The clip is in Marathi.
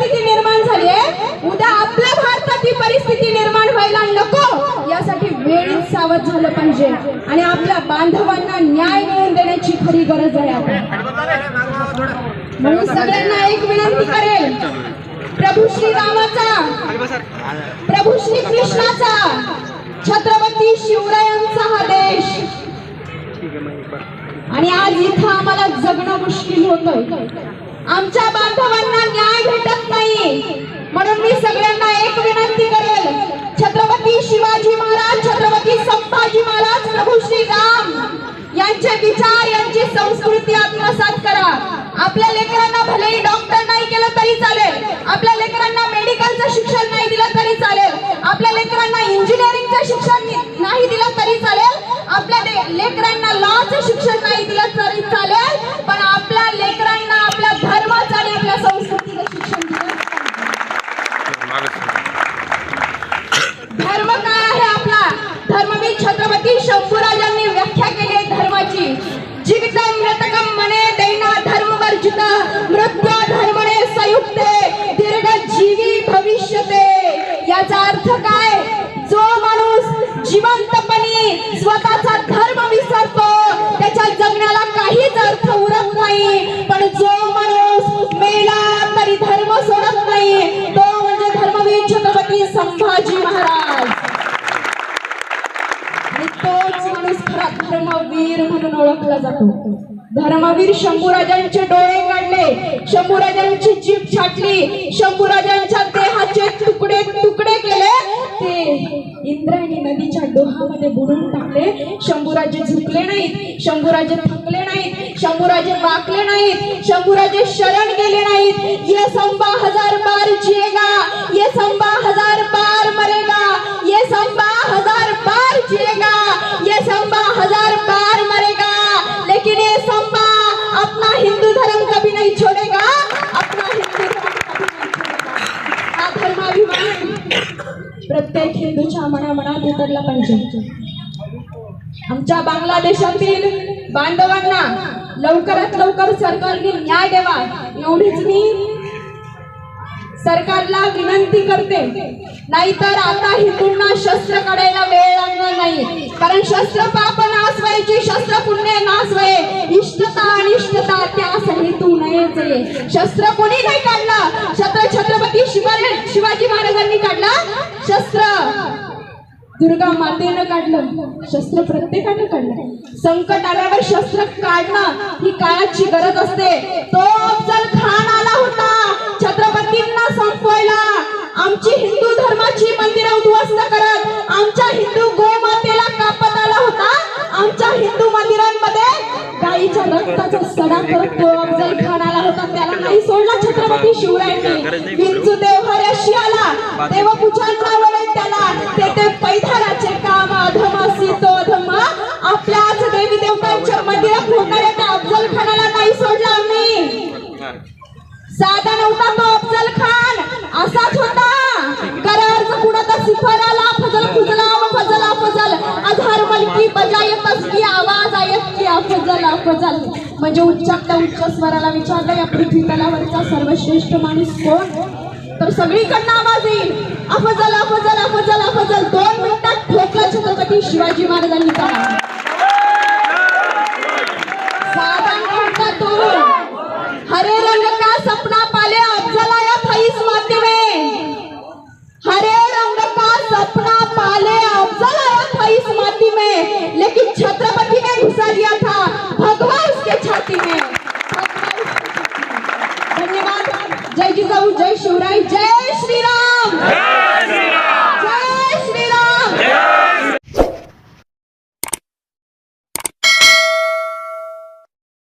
परिस्थिती निर्माण झाली आहे. उद्या आपल्या भारतात ही परिस्थिती निर्माण व्हायला नको. यासाठी वेळीच सावध झालं पाहिजे. आणि आपल्या बांधवांना न्याय मिळवून देण्याची खरी गरज आहे म्हणून सगळ्यांना एक विनंती करेल. प्रभू श्री रामाचा प्रभू श्री कृष्णाचा छत्रपती शिवरायांचा हा देश. आणि आज इथं आम्हाला जगणं मुश्किल होतं आमच्या बांधवांना न्याय भेटत नाही. म्हणून मी सगळ्यांना एक विनंती करेल छत्रपती शिवाजी महाराज छत्रपती संभाजी महाराज प्रभू श्री राम यांचे विचार यांची संस्कृती आत्मसात करा. आपल्या लेकरांना भलेही डॉक्टर नाही केलं तरी चालेल. आपल्या लेकरांना मेडिकलचं शिक्षण नाही दिलं तरी चालेल. आपल्या लेकरांना इंजिनिअरिंगचं शिक्षण नाही दिलं तरी चालेल. आपल्या ले- लेकरांना लॉचं शिक्षण जीवी भविष्यते याचा अर्थ काय? जो माणूस जिवंतपणी स्वतःचा धर्म विसरतो त्याच्या जगण्याला काहीच अर्थ उरत नाही. पण जो माणूस मेला तरी धर्म सोडत नाही. तो म्हणजे धर्मवीर छत्रपती संभाजी महाराज. आणि तोच माणूस खरा धर्मवीर म्हणून ओळखला जातो. धर्मवीर शंभूराजांचे डोळे काढले शंभूराजांची जीभ छाटली शंभूराजांच्या नदीच्या बुडून टाकले. शंभूराजे झुकले नाहीत. शंभूराजे थकले नाहीत. शंभूराजे वाकले नाहीत. शंभूराजे शरण गेले नाहीत. ये संबा हजार बार जिएगा प्रत्येक हिंदूच्या मनामनात उतरला पाहिजे. आमच्या बांगलादेशातील बांधवांना लवकरात लवकर सरकारने न्याय द्यावा एवढीच मी सरकारला विनंती करते. नाहीतर आता हिंदूंना शस्त्र काढायला वेळ लागणार नाही. कारण शस्त्र पाप नाश व्हायची शस्त्र पुण्य नाश व्हाय इष्टता अनिष्टता त्यास शस्त्र कोणी नाही काढलं. छत्र छत्रपती शिवाजी शिवाजी महाराजांनी काढलं. शस्त्र. दुर्गा मातेनं काढलं. शस्त्र प्रत्येकानं काढलं. संकट आल्यावर शस्त्र काढणं ही काळाची गरज असते. तो अफजल खान आला होता. छत्रपतींना संपवायला. आमची हिंदू धर्माची मंदिरं उद्ध्वस्त करत आमच्या हिंदू गोमातेला कापत आला होता. आमच्या हिंदू मंदिरांमध्ये गायीच्या रक्ताचा सडा करत तो अफजल खान नाही सोडला छत्रपती शिवरायांनी विंचू देव आला देवपूजांना वळे त्याला ते ते पैठाराचे काम अधमासी तो अधम आपल्याच देवी देवतांच्या मंदिरात फोडणाऱ्या त्या अफजल खानाला नाही सोडला आम्ही साधा नव्हता तो अधार मलकी बजायत असली आवाज आयत की अफजल अफजल. म्हणजे उच्चात उच्च स्वराला विचारलं या पृथ्वी तलावरचा सर्वश्रेष्ठ माणूस कोण? तर सगळीकडनं आवाज येईल. अफजल अफजल अफजल अफजल. दोन मिनिटात ठोकला छत्रपती शिवाजी महाराजांनी काढा हरे रंग का सपना पाल्या?